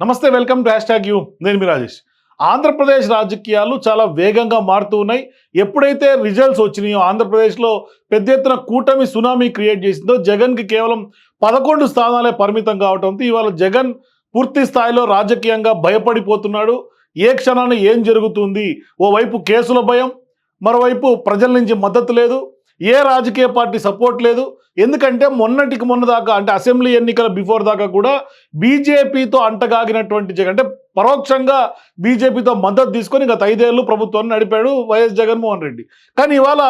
నమస్తే welcome to hashtag you. నేను మీ రాజేష్. ఆంధ్రప్రదేశ్ రాజకీయాలు చాలా వేగంగా మారుతూ ఉన్నాయి. ఎప్పుడైతే రిజల్ట్స్ వచ్చినాయో ఆంధ్రప్రదేశ్లో పెద్ద ఎత్తున కూటమి సునామీ క్రియేట్ చేసిందో జగన్కి కేవలం పదకొండు స్థానాలే పరిమితం కావడంతో ఇవాళ జగన్ పూర్తి స్థాయిలో రాజకీయంగా భయపడిపోతున్నాడు. ఏ క్షణాన ఏం జరుగుతుంది? ఓవైపు కేసుల భయం మరోవైపు ప్రజల నుంచి మద్దతు లేదు. ఏ రాజకీయ పార్టీ సపోర్ట్ లేదు. ఎందుకంటే మొన్నటికి మొన్న దాకా అంటే అసెంబ్లీ ఎన్నికల బిఫోర్ దాకా కూడా బీజేపీతో అంటగాగినటువంటి జగన్ అంటే పరోక్షంగా బీజేపీతో మద్దతు తీసుకొని గత ఐదేళ్ళు ప్రభుత్వాన్ని నడిపాడు వైఎస్ జగన్మోహన్ రెడ్డి. కానీ ఇవాళ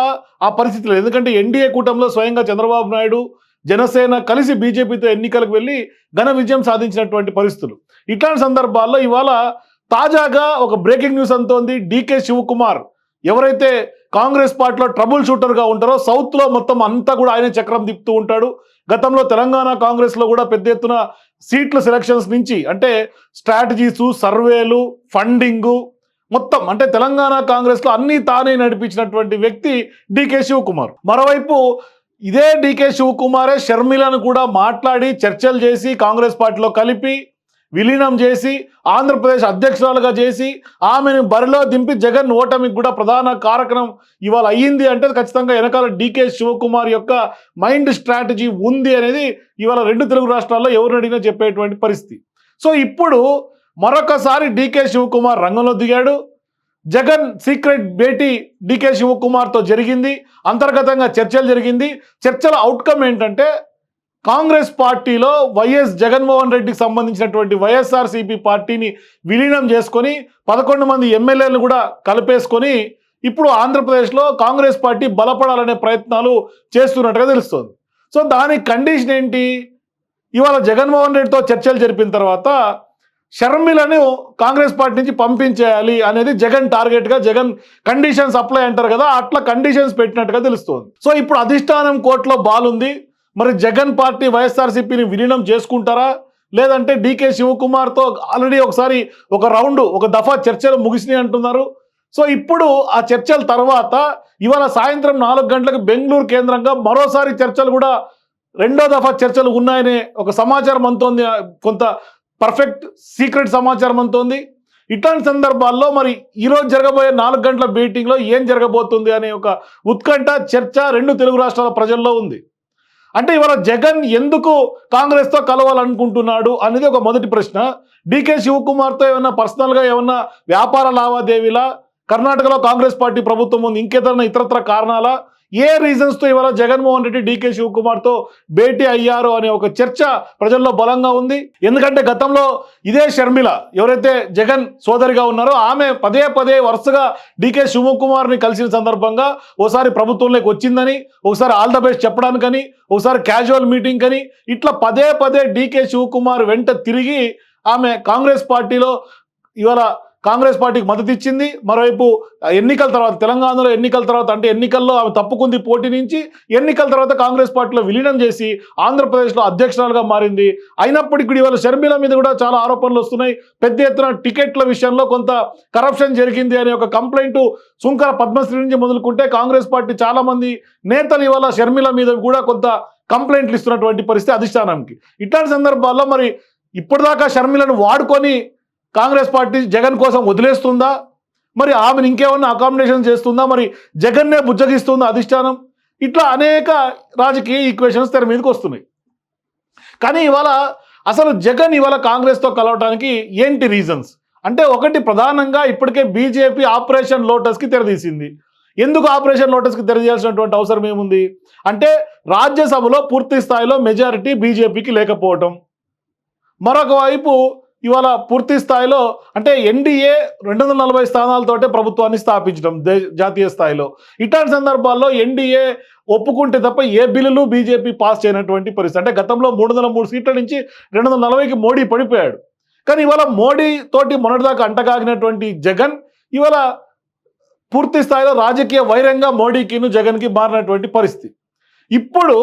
ఆ పరిస్థితి లేదు. ఎందుకంటే ఎన్డీఏ కూటమిలో స్వయంగా చంద్రబాబు నాయుడు జనసేన కలిసి బీజేపీతో ఎన్నికలకు వెళ్ళి ఘన విజయం సాధించినటువంటి పరిస్థితులు. ఇట్లాంటి సందర్భాల్లో ఇవాళ తాజాగా ఒక బ్రేకింగ్ న్యూస్ అంతోంది. డీకే శివకుమార్ ఎవరైతే కాంగ్రెస్ పార్టీలో ట్రబుల్ షూటర్గా ఉంటారో సౌత్లో మొత్తం అంతా కూడా ఆయన చక్రం తిప్పుతూ ఉంటాడు. గతంలో తెలంగాణ కాంగ్రెస్లో కూడా పెద్ద ఎత్తున సీట్ల సెలక్షన్స్ నుంచి అంటే స్ట్రాటజీసు సర్వేలు ఫండింగు మొత్తం అంటే తెలంగాణ కాంగ్రెస్లో అన్నీ తానే నడిపించినటువంటి వ్యక్తి డీకే శివకుమార్ మరోవైపు ఇదే డీకే శివకుమారే షర్మిలను కూడా మాట్లాడి చర్చలు చేసి కాంగ్రెస్ పార్టీలో కలిపి విలీనం చేసి ఆంధ్రప్రదేశ్ అధ్యక్షురాలుగా చేసి ఆమెను బరిలో దింపి జగన్ ఓటమికి కూడా ప్రధాన కారకం ఇవాళ అయ్యింది అంటే ఖచ్చితంగా వెనకాల డీకే శివకుమార్ యొక్క మైండ్ స్ట్రాటజీ ఉంది అనేది ఇవాళ రెండు తెలుగు రాష్ట్రాల్లో ఎవరు అడిగినా చెప్పేటువంటి పరిస్థితి. సో ఇప్పుడు మరొకసారి డీకే శివకుమార్ రంగంలో దిగాడు. జగన్ సీక్రెట్ భేటీ డీకే శివకుమార్తో జరిగింది. అంతర్గతంగా చర్చలు జరిగింది. చర్చల అవుట్కమ్ ఏంటంటే కాంగ్రెస్ పార్టీలో వైఎస్ జగన్మోహన్ రెడ్డికి సంబంధించినటువంటి వైఎస్ఆర్సీపీ పార్టీని విలీనం చేసుకొని పదకొండు మంది ఎమ్మెల్యేలు కూడా కలిపేసుకొని ఇప్పుడు ఆంధ్రప్రదేశ్లో కాంగ్రెస్ పార్టీ బలపడాలనే ప్రయత్నాలు చేస్తున్నట్టుగా తెలుస్తుంది. సో దానికి కండిషన్ ఏంటి? ఇవాళ జగన్మోహన్ రెడ్డితో చర్చలు జరిపిన తర్వాత షర్మిలను కాంగ్రెస్ పార్టీ నుంచి పంపించేయాలి అనేది జగన్ టార్గెట్గా జగన్ కండిషన్స్ అప్లై అంటారు కదా అట్లా కండిషన్స్ పెట్టినట్టుగా తెలుస్తుంది. సో ఇప్పుడు అధిష్టానం కోర్టులో బాలుంది. మరి జగన్ పార్టీ వైఎస్ఆర్సీపీని విలీనం చేసుకుంటారా? లేదంటే డీకే శివకుమార్తో ఆల్రెడీ ఒకసారి ఒక రౌండ్ ఒక దఫా చర్చలు ముగిసినాయి అంటున్నారు. సో ఇప్పుడు ఆ చర్చల తర్వాత ఇవాళ సాయంత్రం నాలుగు గంటలకు బెంగళూరు కేంద్రంగా మరోసారి చర్చలు కూడా రెండో దఫా చర్చలు ఉన్నాయనే ఒక సమాచారం అంతోంది కొంత పర్ఫెక్ట్ సీక్రెట్ సమాచారం అంతోంది ఇట్లాంటి సందర్భాల్లో మరి ఈరోజు జరగబోయే నాలుగు గంటల మీటింగ్లో ఏం జరగబోతుంది అనే ఒక ఉత్కంఠ చర్చ రెండు తెలుగు రాష్ట్రాల ప్రజల్లో ఉంది. అంటే ఇవాళ జగన్ ఎందుకు కాంగ్రెస్తో కలవాలనుకుంటున్నాడు అనేది ఒక మొదటి ప్రశ్న. డికే శివకుమార్తో ఏమన్నా పర్సనల్గా ఏమన్నా వ్యాపార లావాదేవీలా కర్ణాటకలో కాంగ్రెస్ పార్టీ ప్రభుత్వం ఉంది. ఇంకేదైనా ఇతరత్ర కారణాల ఏ రీజన్స్తో ఇవాళ జగన్మోహన్ రెడ్డి డీకే శివకుమార్తో భేటీ అయ్యారు అనే ఒక చర్చ ప్రజల్లో బలంగా ఉంది. ఎందుకంటే గతంలో ఇదే షర్మిల ఎవరైతే జగన్ సోదరిగా ఉన్నారో ఆమె పదే పదే వరుసగా డీకే శివకుమార్ని కలిసిన సందర్భంగా ఓసారి ప్రభుత్వంలోకి వచ్చిందని ఒకసారి ఆల్ ద బెస్ట్ చెప్పడానికని ఒకసారి క్యాజువల్ మీటింగ్ అని ఇట్లా పదే పదే డీకే శివకుమార్ వెంట తిరిగి ఆమె కాంగ్రెస్ పార్టీలో ఇవాళ కాంగ్రెస్ పార్టీకి మద్దతు ఇచ్చింది. మరోవైపు ఎన్నికల తర్వాత తెలంగాణలో ఎన్నికల తర్వాత అంటే ఎన్నికల్లో ఆమె తప్పుకుంది పోటీ నుంచి ఎన్నికల తర్వాత కాంగ్రెస్ పార్టీలో విలీనం చేసి ఆంధ్రప్రదేశ్లో అధ్యక్షురాలుగా మారింది. అయినప్పటికీ కూడా ఇవాళ షర్మిల మీద కూడా చాలా ఆరోపణలు వస్తున్నాయి. పెద్ద ఎత్తున టికెట్ల విషయంలో కొంత కరప్షన్ జరిగింది అనే ఒక కంప్లైంట్ సుంకర పద్మశ్రీ నుంచి మొదలుకుంటే కాంగ్రెస్ పార్టీ చాలా మంది నేతలు ఇవాళ షర్మిల మీద కూడా కొంత కంప్లైంట్లు ఇస్తున్నటువంటి పరిస్థితి అధిష్టానానికి. ఇట్లాంటి సందర్భాల్లో మరి ఇప్పటిదాకా షర్మిలను వాడుకొని కాంగ్రెస్ పార్టీ జగన్ కోసం వదిలేస్తుందా? మరి ఆమెను ఇంకేమన్నా అకామిడేషన్ చేస్తుందా? మరి జగన్నే బుజ్జగిస్తుందా అధిష్టానం? ఇట్లా అనేక రాజకీయ ఈక్వేషన్స్ తెర మీదకి వస్తున్నాయి. కానీ ఇవాళ అసలు జగన్ ఇవాళ కాంగ్రెస్తో కలవటానికి ఏంటి రీజన్స్ అంటే ఒకటి ప్రధానంగా ఇప్పటికే బీజేపీ ఆపరేషన్ లోటస్కి తెరదీసింది ఎందుకు ఆపరేషన్ లోటస్కి తెరదీయాల్సినటువంటి అవసరం ఏముంది? అంటే రాజ్యసభలో పూర్తి స్థాయిలో మెజారిటీ బీజేపీకి లేకపోవటం. మరొక వైపు ఇవాళ పూర్తి స్థాయిలో అంటే ఎన్డీఏ రెండు వందల నలభై స్థానాలతోటే ప్రభుత్వాన్ని స్థాపించడం జాతీయ స్థాయిలో. ఇట్లాంటి సందర్భాల్లో ఎన్డీఏ ఒప్పుకుంటే తప్ప ఏ బిల్లులు బీజేపీ పాస్ చేయనటువంటి పరిస్థితి. అంటే గతంలో మూడు వందల మూడు సీట్ల నుంచి రెండు వందల నలభైకి మోడీ పడిపోయాడు. కానీ ఇవాళ మోడీ తోటి మొన్నటిదాకా అంటగాగినటువంటి జగన్ ఇవాళ పూర్తి స్థాయిలో రాజకీయ వైరంగా మోడీకిను జగన్కి మారినటువంటి పరిస్థితి. ఇప్పుడు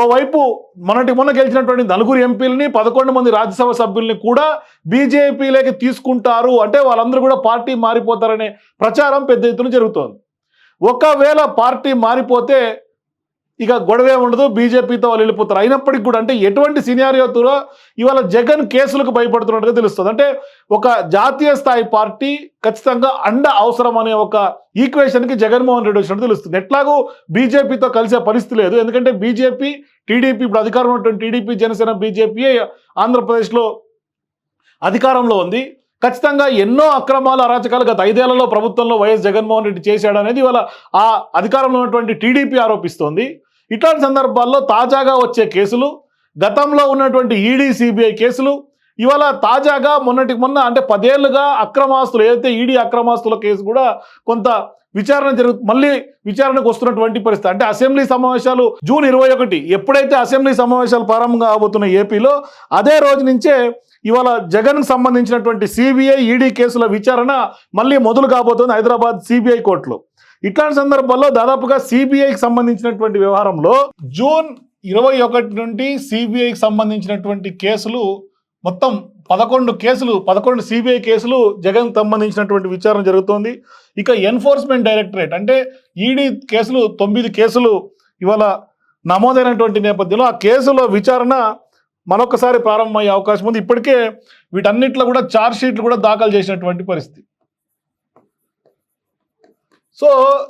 ఓవైపు మొన్నటి మొన్న గెలిచినటువంటి నలుగురు ఎంపీలని పదకొండు మంది రాజ్యసభ సభ్యుల్ని కూడా బీజేపీలోకి తీసుకుంటారు. అంటే వాళ్ళందరూ కూడా పార్టీ మారిపోతారనే ప్రచారం పెద్ద ఎత్తున జరుగుతోంది. ఒకవేళ పార్టీ మారిపోతే ఇక గొడవే ఉండదు బీజేపీతో వాళ్ళు వెళ్ళిపోతారు. అయినప్పటికీ కూడా అంటే ఎటువంటి సినారియోతో ఇవాళ జగన్ కేసులకు భయపడుతున్నట్టుగా తెలుస్తుంది. అంటే ఒక జాతీయ స్థాయి పార్టీ ఖచ్చితంగా అండ అవసరం అనే ఒక ఈక్వేషన్కి జగన్మోహన్ రెడ్డి వచ్చినట్టు తెలుస్తుంది. ఎట్లాగూ బీజేపీతో కలిసే పరిస్థితి లేదు. ఎందుకంటే బీజేపీ టీడీపీ ఇప్పుడు అధికారం ఉన్నటువంటి టీడీపీ జనసేన బీజేపీ ఆంధ్రప్రదేశ్లో అధికారంలో ఉంది. ఖచ్చితంగా ఎన్నో అక్రమాలు అరాచకాలు గత ఐదేళ్ళలో ప్రభుత్వంలో వైఎస్ జగన్మోహన్ రెడ్డి చేశాడనేది ఇవాళ ఆ అధికారంలో ఉన్నటువంటి టీడీపీ ఆరోపిస్తోంది. ఇట్లాంటి సందర్భాల్లో తాజాగా వచ్చే కేసులు గతంలో ఉన్నటువంటి ఈడీ సిబిఐ కేసులు ఇవాళ తాజాగా మొన్నటికి మొన్న అంటే పదేళ్ళుగా అక్రమాస్తులు ఏదైతే ఈడీ అక్రమాస్తుల కేసు కూడా కొంత విచారణ జరుగు మళ్ళీ విచారణకు వస్తున్నటువంటి పరిస్థితి. అంటే అసెంబ్లీ సమావేశాలు జూన్ ఇరవై ఒకటి ఎప్పుడైతే అసెంబ్లీ సమావేశాలు ప్రారంభం కాబోతున్న ఏపీలో అదే రోజు నుంచే ఇవాళ జగన్కు సంబంధించినటువంటి సిబిఐ ఈడీ కేసుల విచారణ మళ్ళీ మొదలు కాబోతుంది హైదరాబాద్ సిబిఐ కోర్టులో. ఇట్లాంటి సందర్భాల్లో దాదాపుగా సిబిఐకి సంబంధించినటువంటి వ్యవహారంలో జూన్ ఇరవై ఒకటి నుండి సిబిఐకి సంబంధించినటువంటి కేసులు మొత్తం పదకొండు కేసులు పదకొండు సిబిఐ కేసులు జగన్ సంబంధించినటువంటి విచారణ జరుగుతోంది. ఇక ఎన్ఫోర్స్మెంట్ డైరెక్టరేట్ అంటే ఈడీ కేసులు తొమ్మిది కేసులు ఇవాళ నమోదైనటువంటి నేపథ్యంలో ఆ కేసుల విచారణ మరొకసారి ప్రారంభమయ్యే అవకాశం ఉంది. ఇప్పటికే వీటన్నిటిలో కూడా ఛార్జ్ షీట్లు కూడా దాఖలు చేసినటువంటి పరిస్థితి. సో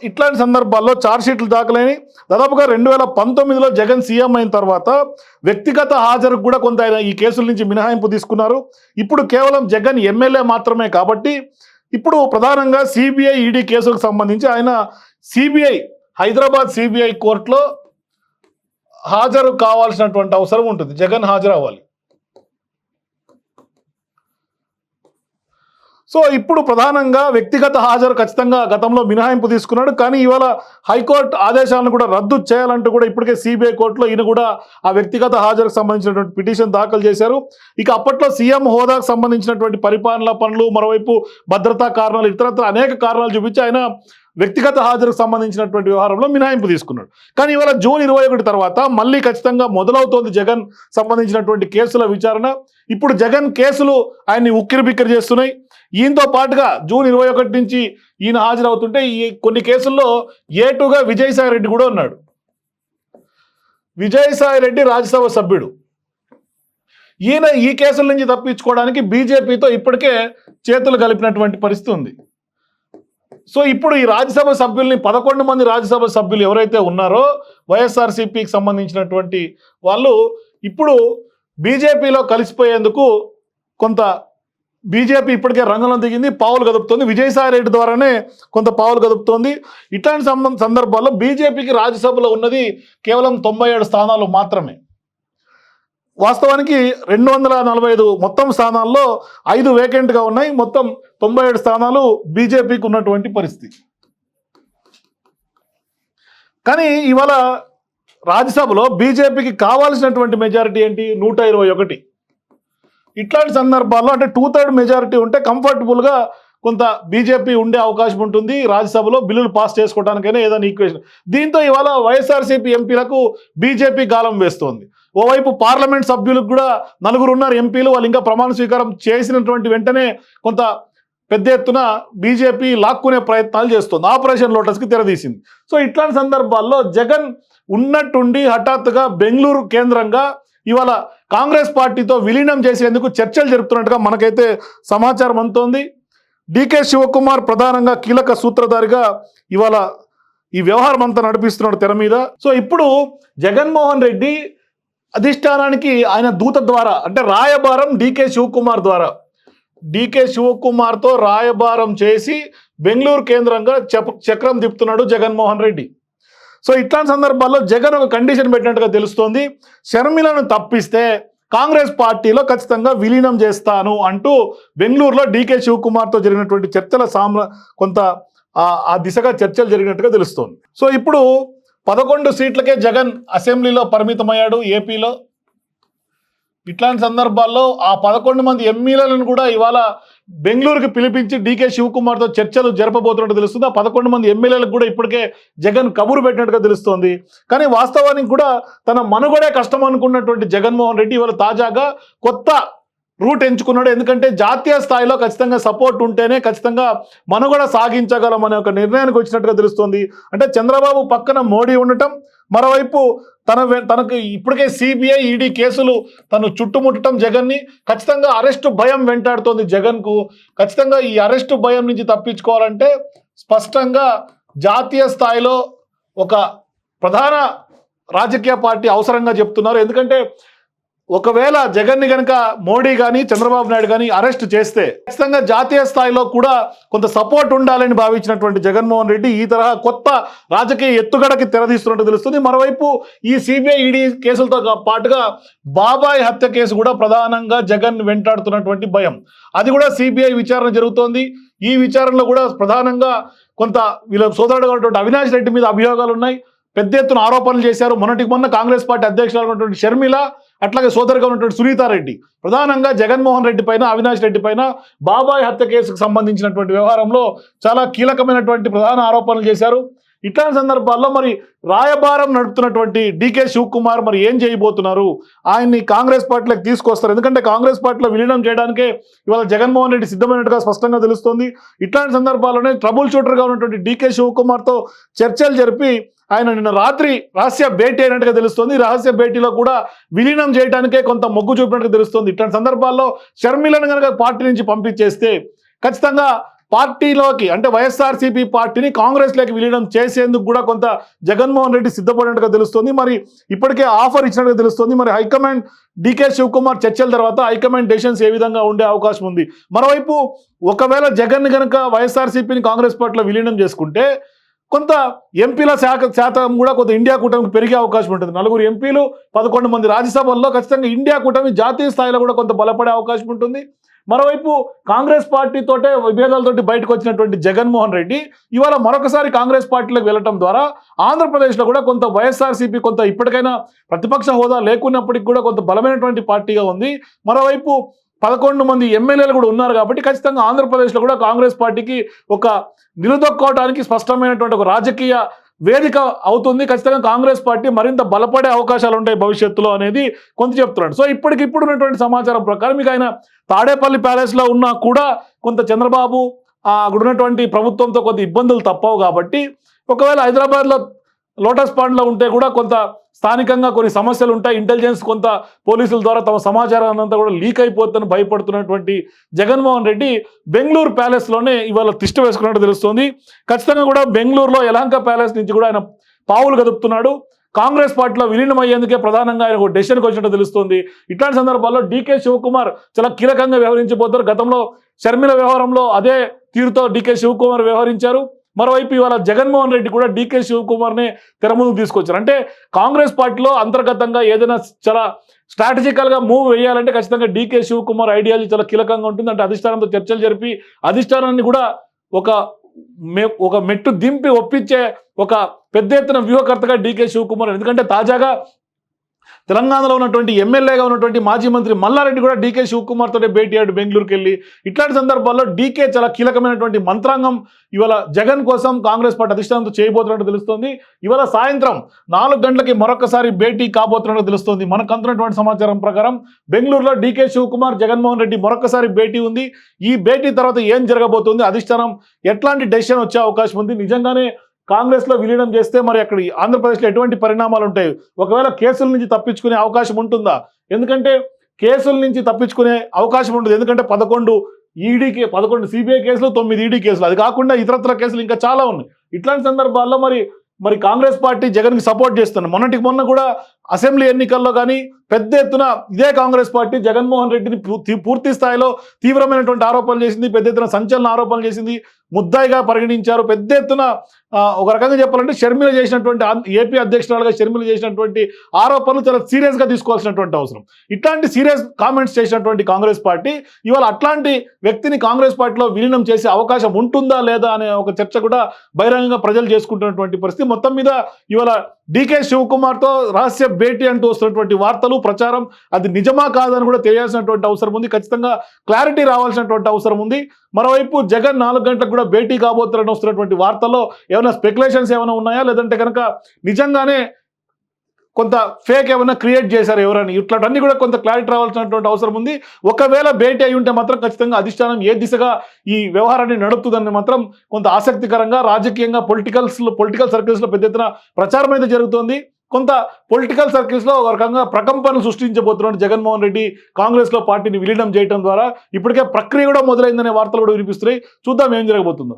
ఇట్లాంటి సందర్భాల్లో చార్జ్షీట్లు దాఖలైన దాదాపుగా రెండు వేల పంతొమ్మిదిలో జగన్ సీఎం అయిన తర్వాత వ్యక్తిగత హాజరుకు కూడా కొంత ఆయన ఈ కేసుల నుంచి మినహాయింపు తీసుకున్నారు. ఇప్పుడు కేవలం జగన్ ఎమ్మెల్యే మాత్రమే కాబట్టి ఇప్పుడు ప్రధానంగా సిబిఐ ఈడీ కేసులకు సంబంధించి ఆయన సిబిఐ హైదరాబాద్ సిబిఐ కోర్టులో హాజరు కావాల్సినటువంటి అవసరం ఉంటుంది. జగన్ హాజరు అవ్వాలి సో ఇప్పుడు ప్రధానంగా వ్యక్తిగత హాజరు ఖచ్చితంగా గతంలో మినహాయింపు తీసుకున్నాడు. కానీ ఇవాళ హైకోర్టు ఆదేశాలను కూడా రద్దు చేయాలంటూ కూడా ఇప్పటికే సిబిఐ కోర్టులో ఈయన కూడా ఆ వ్యక్తిగత హాజరుకు సంబంధించినటువంటి పిటిషన్ దాఖలు చేశారు. ఇక అప్పట్లో సీఎం హోదాకు సంబంధించినటువంటి పరిపాలన పనులు మరోవైపు భద్రతా కారణాలు ఇతరత్ర అనేక కారణాలు చూపించి ఆయన వ్యక్తిగత హాజరుకు సంబంధించినటువంటి వ్యవహారంలో మినహాయింపు తీసుకున్నాడు. కానీ ఇవాళ జూన్ ఇరవై ఒకటి తర్వాత మళ్ళీ ఖచ్చితంగా మొదలవుతోంది జగన్ సంబంధించినటువంటి కేసుల విచారణ. ఇప్పుడు జగన్ కేసులు ఆయన్ని ఉక్కిరి బిక్కిరి చేస్తున్నాయి. ఈయనతో పాటుగా జూన్ ఇరవై ఒకటి నుంచి ఈయన హాజరవుతుంటే ఈ కొన్ని కేసుల్లో ఏ టూగా విజయసాయి రెడ్డి కూడా ఉన్నాడు. విజయసాయి రెడ్డి రాజ్యసభ సభ్యుడు. ఈయన ఈ కేసుల నుంచి తప్పించుకోవడానికి బీజేపీతో ఇప్పటికే చేతులు కలిపినటువంటి పరిస్థితి ఉంది. సో ఇప్పుడు ఈ రాజ్యసభ సభ్యుల్ని పదకొండు మంది రాజ్యసభ సభ్యులు ఎవరైతే ఉన్నారో వైఎస్ఆర్సీపీకి సంబంధించినటువంటి వాళ్ళు ఇప్పుడు బీజేపీలో కలిసిపోయేందుకు కొంత బీజేపీ ఇప్పటికే రంగంలో దిగింది పావులు కదుపుతోంది. విజయసాయి రెడ్డి ద్వారానే కొంత పావులు కదుపుతోంది. ఇట్లాంటి సందర్భాల్లో బీజేపీకి రాజ్యసభలో ఉన్నది కేవలం తొంభై స్థానాలు మాత్రమే. వాస్తవానికి రెండు వందల నలభై ఐదు మొత్తం స్థానాల్లో ఐదు వేకెంట్గా ఉన్నాయి. మొత్తం తొంభై ఏడు స్థానాలు బీజేపీకి ఉన్నటువంటి పరిస్థితి. కానీ ఇవాళ రాజ్యసభలో బీజేపీకి కావాల్సినటువంటి మెజారిటీ ఏంటి? నూట ఇరవై ఒకటి. ఇట్లాంటి సందర్భాల్లో అంటే టూ థర్డ్ మెజారిటీ ఉంటే కంఫర్టబుల్గా కొంత బీజేపీ ఉండే అవకాశం ఉంటుంది. రాజ్యసభలో బిల్లులు పాస్ చేసుకోవడానికైనా ఏదైనా ఈక్వేషన్ దీంతో ఇవాళ వైఎస్ఆర్సీపీ ఎంపీలకు బీజేపీ గాలం వేస్తోంది. ఓవైపు పార్లమెంట్ సభ్యులకు కూడా నలుగురు ఉన్నారు ఎంపీలు వాళ్ళు ఇంకా ప్రమాణ స్వీకారం చేసినటువంటి వెంటనే కొంత పెద్ద ఎత్తున బీజేపీ లాక్కునే ప్రయత్నాలు చేస్తుంది. ఆపరేషన్ లోటస్కి తెరదీసింది. సో ఇట్లాంటి సందర్భాల్లో జగన్ ఉన్నట్టుండి హఠాత్తుగా బెంగళూరు కేంద్రంగా ఇవాళ కాంగ్రెస్ పార్టీతో విలీనం చేసేందుకు చర్చలు జరుపుతున్నట్టుగా మనకైతే సమాచారం అందుతోంది. డికే శివకుమార్ ప్రధానంగా కీలక సూత్రధారిగా ఇవాళ ఈ వ్యవహారం అంతా నడిపిస్తున్నాడు తెర మీద. సో ఇప్పుడు జగన్మోహన్ రెడ్డి అధిష్టానానికి ఆయన దూత ద్వారా అంటే రాయబారం డికే శివకుమార్ ద్వారా డికే శివకుమార్తో రాయబారం చేసి బెంగళూరు కేంద్రంగా చక్రం తిప్పుతున్నాడు జగన్మోహన్ రెడ్డి. సో ఇట్లాంటి సందర్భాల్లో జగన్ ఒక కండిషన్ పెట్టినట్టుగా తెలుస్తోంది. షర్మిలను తప్పిస్తే కాంగ్రెస్ పార్టీలో ఖచ్చితంగా విలీనం చేస్తాను అంటూ బెంగళూరులో డీకే శివకుమార్తో జరిగినటువంటి చర్చల సామ్ర కొంత ఆ- ఆ దిశగా చర్చలు జరిగినట్టుగా తెలుస్తోంది. సో ఇప్పుడు పదకొండు సీట్లకే జగన్ అసెంబ్లీలో పరిమితమయ్యాడు ఏపీలో. ఇట్లాంటి సందర్భాల్లో ఆ పదకొండు మంది ఎమ్మెల్యేలను కూడా ఇవాళ బెంగళూరుకి పిలిపించి డీకే శివకుమార్తో చర్చలు జరపబోతున్నట్టు తెలుస్తుంది. ఆ పదకొండు మంది ఎమ్మెల్యేలకు కూడా ఇప్పటికే జగన్ కబురు పెట్టినట్టుగా తెలుస్తోంది. కానీ వాస్తవానికి కూడా తన మనుగడే కష్టం అనుకున్నటువంటి జగన్మోహన్ రెడ్డి ఇవాళ తాజాగా కొత్త రూట్ ఎంచుకున్నాడు. ఎందుకంటే జాతీయ స్థాయిలో ఖచ్చితంగా సపోర్ట్ ఉంటేనే ఖచ్చితంగా మనుగడ సాగించగలం అనే ఒక నిర్ణయానికి వచ్చినట్టుగా తెలుస్తుంది. అంటే చంద్రబాబు పక్కన మోడీ ఉండటం మరోవైపు తన వె- తనకు ఇప్పటికే సిబిఐ ఈడీ కేసులు తను చుట్టుముట్టడం జగన్ని ఖచ్చితంగా అరెస్టు భయం వెంటాడుతోంది జగన్కు. ఖచ్చితంగా ఈ అరెస్టు భయం నుంచి తప్పించుకోవాలంటే స్పష్టంగా జాతీయ స్థాయిలో ఒక ప్రధాన రాజకీయ పార్టీ అవసరంగా చెప్తున్నారు. ఎందుకంటే ఒకవేళ జగన్ని గనక మోడీ కానీ చంద్రబాబు నాయుడు కానీ అరెస్ట్ చేస్తే ఖచ్చితంగా జాతీయ స్థాయిలో కూడా కొంత సపోర్ట్ ఉండాలని భావించినటువంటి జగన్మోహన్ రెడ్డి ఈ తరహా కొత్త రాజకీయ ఎత్తుగడకి తెరదీస్తున్నట్టు తెలుస్తుంది. మరోవైపు ఈ సిబిఐ ఈడీ కేసులతో పాటుగా బాబాయ్ హత్య కేసు కూడా ప్రధానంగా జగన్ వెంటాడుతున్నటువంటి భయం. అది కూడా సిబిఐ విచారణ జరుగుతోంది. ఈ విచారణలో కూడా ప్రధానంగా కొంత వీళ్ళ సోదరుడు అవినాష్ రెడ్డి మీద అభియోగాలు ఉన్నాయి పెద్ద ఎత్తున ఆరోపణలు చేశారు. మొన్నటికి మొన్న కాంగ్రెస్ పార్టీ అధ్యక్షురాలు ఉన్నటువంటి షర్మిల అట్లాగే సోదరుగా ఉన్నటువంటి సునీతారెడ్డి. ప్రధానంగా జగన్మోహన్ రెడ్డి పైన అవినాష్ రెడ్డి పైన బాబాయ్ హత్య కేసుకు సంబంధించినటువంటి వ్యవహారంలో చాలా కీలకమైనటువంటి ప్రధాన ఆరోపణలు చేశారు. ఇట్లాంటి సందర్భాల్లో మరి రాయబారం నడుపుతున్నటువంటి డీకే శివకుమార్ మరి ఏం చేయబోతున్నారు? ఆయన్ని కాంగ్రెస్ పార్టీలోకి తీసుకొస్తారు. ఎందుకంటే కాంగ్రెస్ పార్టీలో విలీనం చేయడానికే ఇవాళ జగన్మోహన్ రెడ్డి సిద్ధమైనట్టుగా స్పష్టంగా తెలుస్తోంది. ఇట్లాంటి సందర్భాల్లోనే ట్రబుల్ షూటర్గా ఉన్నటువంటి డీకే శివకుమార్తో చర్చలు జరిపి ఆయన నిన్న రాత్రి రహస్య భేటీ అయినట్టుగా తెలుస్తుంది. రహస్య భేటీలో కూడా విలీనం చేయడానికే కొంత మొగ్గు చూపినట్టుగా తెలుస్తుంది. ఇట్లాంటి సందర్భాల్లో షర్మిలను కనుక పార్టీ నుంచి పంపించేస్తే ఖచ్చితంగా పార్టీలోకి అంటే వైఎస్ఆర్సీపీ పార్టీని కాంగ్రెస్లోకి విలీనం చేసేందుకు కూడా కొంత జగన్మోహన్ రెడ్డి సిద్ధపడినట్టుగా తెలుస్తుంది. మరి ఇప్పటికే ఆఫర్ ఇచ్చినట్టుగా తెలుస్తుంది. మరి హైకమాండ్ డికే శివకుమార్ చర్చల తర్వాత హైకమాండ్ డెసిషన్స్ ఏ విధంగా ఉండే అవకాశం ఉంది. మరోవైపు ఒకవేళ జగన్ కనుక వైఎస్ఆర్సీపీని కాంగ్రెస్ పార్టీలో విలీనం చేసుకుంటే కొంత ఎంపీల శాఖ శాతం కూడా కొంత ఇండియా కూటమికి పెరిగే అవకాశం ఉంటుంది. నలుగురు ఎంపీలు పదకొండు మంది రాజ్యసభల్లో ఖచ్చితంగా ఇండియా కూటమి జాతీయ స్థాయిలో కూడా కొంత బలపడే అవకాశం ఉంటుంది. మరోవైపు కాంగ్రెస్ పార్టీతోటే విభేదాలతోటి బయటకు వచ్చినటువంటి జగన్మోహన్ రెడ్డి ఇవాళ మరొకసారి కాంగ్రెస్ పార్టీలోకి వెళ్ళటం ద్వారా ఆంధ్రప్రదేశ్లో కూడా కొంత వైఎస్ఆర్సీపీ కొంత ఇప్పటికైనా ప్రతిపక్ష హోదా లేకున్నప్పటికీ కూడా కొంత బలమైనటువంటి పార్టీగా ఉంది. మరోవైపు పదకొండు మంది ఎమ్మెల్యేలు కూడా ఉన్నారు కాబట్టి ఖచ్చితంగా ఆంధ్రప్రదేశ్లో కూడా కాంగ్రెస్ పార్టీకి ఒక నిలదొక్కోవడానికి స్పష్టమైనటువంటి ఒక రాజకీయ వేదిక అవుతుంది. ఖచ్చితంగా కాంగ్రెస్ పార్టీ మరింత బలపడే అవకాశాలు ఉంటాయి భవిష్యత్తులో అనేది కొంత చెప్తున్నాడు. సో ఇప్పటికిప్పుడు ఉన్నటువంటి సమాచారం ప్రకారం మీకు ఆయన తాడేపల్లి ప్యాలెస్లో ఉన్నా కూడా కొంత చంద్రబాబు అక్కడ ఉన్నటువంటి ప్రభుత్వంతో కొంత ఇబ్బందులు తప్పవు కాబట్టి ఒకవేళ హైదరాబాద్లో లోటస్ పాండ్లో ఉంటే కూడా కొంత స్థానికంగా కొన్ని సమస్యలు ఉంటాయి. ఇంటెలిజెన్స్ కొంత పోలీసుల ద్వారా తమ సమాచారం అంతా కూడా లీక్ అయిపోతుందని భయపడుతున్నటువంటి జగన్మోహన్ రెడ్డి బెంగళూరు ప్యాలెస్లోనే ఇవాళ తిష్ట వేసుకున్నట్టు తెలుస్తుంది. ఖచ్చితంగా కూడా బెంగళూరులో యలహంక ప్యాలెస్ నుంచి కూడా ఆయన పావులు కదుపుతున్నాడు. కాంగ్రెస్ పార్టీలో విలీనం అయ్యేందుకే ప్రధానంగా ఆయన ఒక డెసిషన్కి వచ్చినట్టు తెలుస్తుంది. ఇట్లాంటి సందర్భాల్లో డీకే శివకుమార్ చాలా కీలకంగా వ్యవహరించిపోతారు. గతంలో షర్మిల వ్యవహారంలో అదే తీరుతో డీకే శివకుమార్ వ్యవహరించారు. మరోవైపు ఇవాళ జగన్మోహన్ రెడ్డి కూడా డీకే శివకుమార్నే తెర ముందుకు తీసుకొచ్చారు. అంటే కాంగ్రెస్ పార్టీలో అంతర్గతంగా ఏదైనా చాలా స్ట్రాటజికల్గా మూవ్ వేయాలంటే ఖచ్చితంగా డీకే శివకుమార్ ఐడియాలజీ చాలా కీలకంగా ఉంటుంది. అంటే అధిష్టానంతో చర్చలు జరిపి అధిష్టానాన్ని కూడా ఒక మె ఒక మెట్టు దింపి ఒప్పించే ఒక పెద్ద ఎత్తున వ్యూహకర్తగా డీకే శివకుమార్ ఎందుకంటే తాజాగా తెలంగాణలో ఉన్నటువంటి ఎమ్మెల్యేగా ఉన్నటువంటి మాజీ మంత్రి మల్లారెడ్డి కూడా డీకే శివకుమార్ తోటి భేటీ అయ్యాడు బెంగళూరుకి వెళ్ళి ఇట్లాంటి సందర్భాల్లో డీకే చాలా కీలకమైనటువంటి మంత్రాంగం ఇవాళ జగన్ కోసం కాంగ్రెస్ పార్టీ అధిష్టానంతో చేయబోతున్నట్టు తెలుస్తోంది. ఇవాళ సాయంత్రం నాలుగు గంటలకి మరొకసారి భేటీ కాబోతున్నట్టు తెలుస్తోంది. మనకు అందుతున్నటువంటి సమాచారం ప్రకారం బెంగళూరులో డీకే శివకుమార్ జగన్మోహన్ రెడ్డి మరొకసారి భేటీ ఉంది. ఈ భేటీ తర్వాత ఏం జరగబోతుంది? అధిష్టానం ఎట్లాంటి డెసిషన్ వచ్చే అవకాశం ఉంది? నిజంగానే కాంగ్రెస్లో విలీనం చేస్తే మరి అక్కడ ఆంధ్రప్రదేశ్లో ఎటువంటి పరిణామాలు ఉంటాయి? ఒకవేళ కేసుల నుంచి తప్పించుకునే అవకాశం ఉంటుందా? ఎందుకంటే కేసుల నుంచి తప్పించుకునే అవకాశం ఉంటుంది. ఎందుకంటే పదకొండు ఈడీకి పదకొండు సిబిఐ కేసులు తొమ్మిది ఈడీ కేసులు. అది కాకుండా ఇతరత్ర కేసులు ఇంకా చాలా ఉన్నాయి. ఇట్లాంటి సందర్భాల్లో మరి మరి కాంగ్రెస్ పార్టీ జగన్కి సపోర్ట్ చేస్తుంది. మొన్నటికి మొన్న కూడా అసెంబ్లీ ఎన్నికల్లో కానీ పెద్ద ఎత్తున ఇదే కాంగ్రెస్ పార్టీ జగన్మోహన్ రెడ్డిని పూర్తి- పూర్తి స్థాయిలో తీవ్రమైనటువంటి ఆరోపణలు చేసింది పెద్ద ఎత్తున సంచలన ఆరోపణలు చేసింది ముద్దాయిగా పరిగణించారు. పెద్ద ఎత్తున ఒక రకంగా చెప్పాలంటే షర్మిల చేసినటువంటి ఏపీ అధ్యక్షురాలుగా షర్మిల చేసినటువంటి ఆరోపణలు చాలా సీరియస్గా తీసుకోవాల్సినటువంటి అవసరం. ఇట్లాంటి సీరియస్ కామెంట్స్ చేసినటువంటి కాంగ్రెస్ పార్టీ ఇవాళ అట్లాంటి వ్యక్తిని కాంగ్రెస్ పార్టీలో విలీనం చేసే అవకాశం ఉంటుందా లేదా అనే ఒక చర్చ కూడా బహిరంగంగా ప్రజలు చేసుకుంటున్నటువంటి పరిస్థితి. మొత్తం మీద ఇవాళ డీకే శివకుమార్తో రహస్య భేటీ అంటూ వస్తున్నటువంటి వార్తలు ప్రచారం అది నిజమా కాదని కూడా తెలియాల్సినటువంటి అవసరం ఉంది. ఖచ్చితంగా క్లారిటీ రావాల్సినటువంటి అవసరం ఉంది. మరోవైపు జగన్ నాలుగు గంటలకు కూడా భేటీ కాబోతున్నారని వస్తున్నటువంటి వార్తల్లో ఏమైనా స్పెక్యులేషన్స్ ఏమైనా ఉన్నాయా? లేదంటే కనుక నిజంగానే కొంత ఫేక్ ఏమైనా క్రియేట్ చేశారు ఎవరని. ఇట్లాంటివన్నీ కూడా కొంత క్లారిటీ రావాల్సినటువంటి అవసరం ఉంది. ఒకవేళ భేటీ అయి ఉంటే మాత్రం ఖచ్చితంగా అధిష్టానం ఏ దిశగా ఈ వ్యవహారాన్ని నడుపుతుందని మాత్రం కొంత ఆసక్తికరంగా రాజకీయంగా పొలిటికల్స్ పొలిటికల్ సర్కిల్స్లో పెద్ద ఎత్తున ప్రచారం అయితే జరుగుతోంది. కొంత పొలిటికల్ సర్కిల్స్లో ఒక రకంగా ప్రకంపనలు సృష్టించబోతున్నాడు జగన్మోహన్ రెడ్డి కాంగ్రెస్లో పార్టీని విలీనం చేయడం ద్వారా ఇప్పటికే ప్రక్రియ కూడా మొదలైందనే వార్తలు కూడా వినిపిస్తున్నాయి. చూద్దాం ఏం జరగబోతుందో.